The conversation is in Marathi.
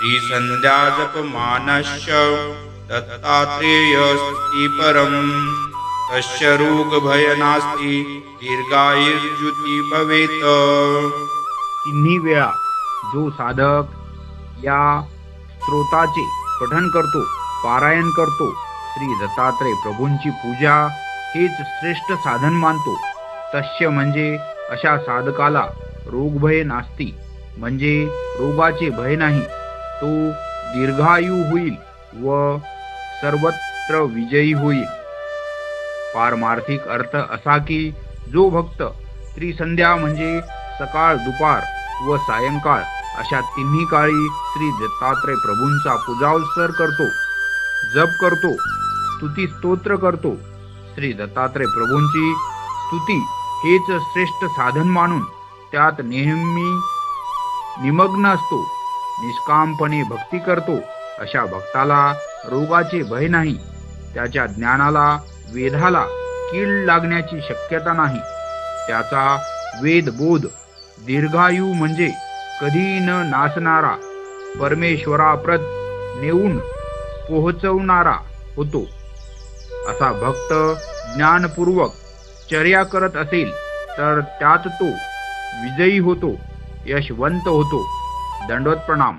त्रिसंध्या जपमानश्च दत्तात्रेय तस्य रोगभय नास्ति दीर्घायुर्जुती भवेत तिन्ही वेळा जो साधक या स्त्रोताचे पठन करतो पारायण करतो श्री दत्तात्रय प्रभूंची पूजा हेच श्रेष्ठ साधन मानतो तस्य म्हणजे अशा साधकाला रोगभय नास्ती म्हणजे रोगाचे भय नाही. तो दीर्घायू होईल व सर्वत्र विजयी होईल. पारमार्थिक अर्थ असा की जो भक्त त्रिसंध्या म्हणजे सकाळ दुपार व सायंकाळ अशा तिन्ही काळी श्री दत्तात्रय प्रभूंचा पूजावसर करतो जप करतो स्तुती स्तोत्र करतो. श्री दत्तात्रय प्रभूंची स्तुती हेच श्रेष्ठ साधन मानून त्यात नेहमी निमग्न असतो. निष्कामपणे भक्ती करतो अशा भक्ताला रोगाचे भय नाही. त्याच्या ज्ञानाला वेधाला कीड लागण्याची शक्यता नाही. त्याचा वेदबोध दीर्घायू म्हणजे कधी न नाचणारा परमेश्वराप्रत नेऊन पोहोचवणारा होतो. असा भक्त ज्ञानपूर्वक चर्या करत असेल तर त्यात तो विजयी होतो यशवंत होतो. दंडवत प्रणाम